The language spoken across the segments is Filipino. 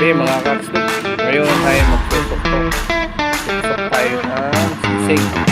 gabi mga kakslog. Ngayon tayo magtutok-tok. Tutok tayo ng sisig.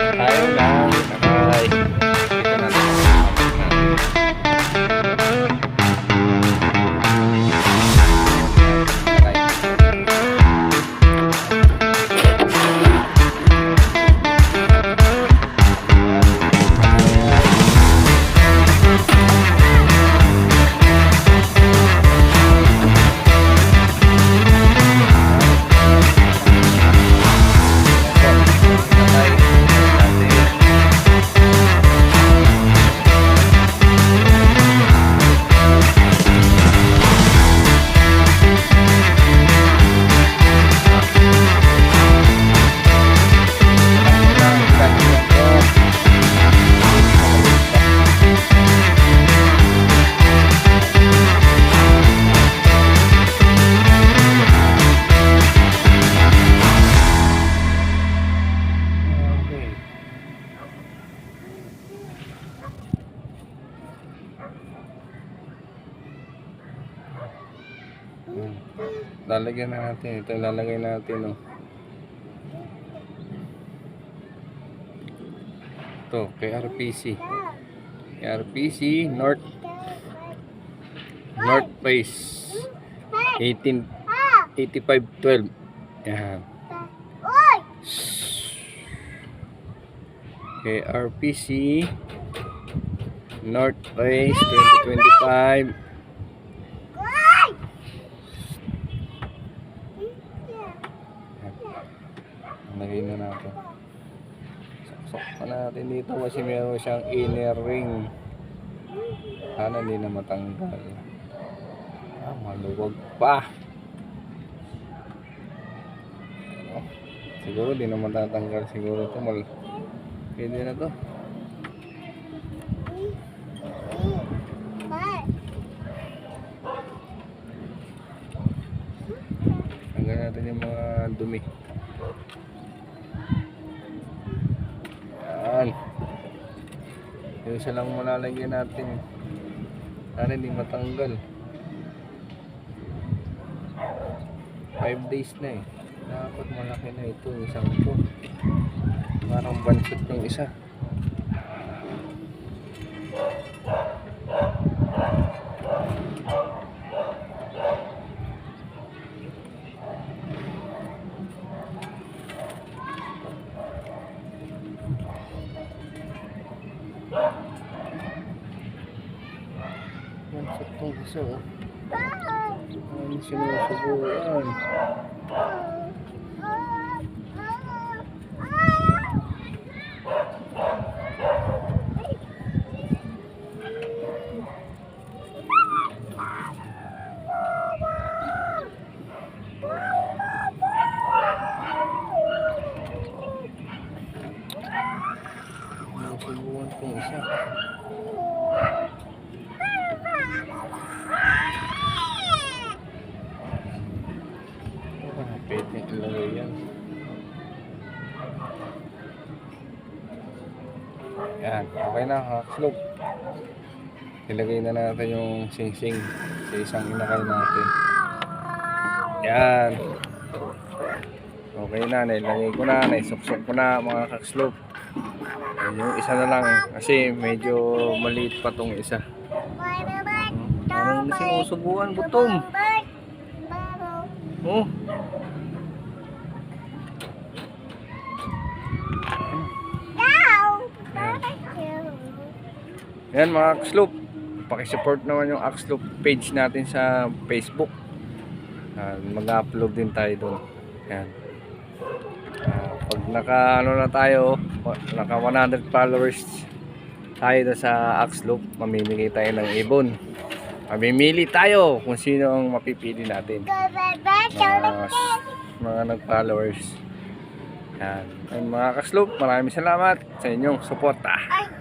Okay. Lalagyan na natin. Ito lalagay natin. Oh. Ito, kay RPC. Kay RPC North North Face 18 8512. Yan. Kay RPC North Face 2025 Lagay na natin. Saksok pa natin dito kasi meron siyang inner ring. Sana hindi na matanggal. Ah, maluwag pa. Oh, siguro di na matatanggal siguro ito. Mal Pwede na to. Tanggal natin yung mga dumi. Yan. Yung isa lang malalagyan natin. Sana hindi matanggal. 5 days na eh. Dapat malaki na ito. Isang ito. Parang bansot yung isa. Bansot yung isa oh. Ano sinusubuan? Sinusubuan kong isa. Okay na, kakslog. Ilagay na natin yung sing-sing sa isang inakay natin. Yan. Okay na, nailagay ko na, naisuksok ko na mga kakslog. Yung isa na lang kasi medyo maliit pa tong isa. Parang sinusubuan gutom. Oh. Yan mga Axloop. Pakisupport naman yung Axloop page natin sa Facebook. Ah, mag-upload din tayo doon. Yan. Ah, pag naka ano na tayo, naka 100 followers tayo sa Axloop, mamimigay tayo ng ibon. Mamimili tayo kung sino ang mapipili natin. Mga, mga nag-followers. Yan. And mga kasloop, maraming salamat sa inyong suporta. Ay,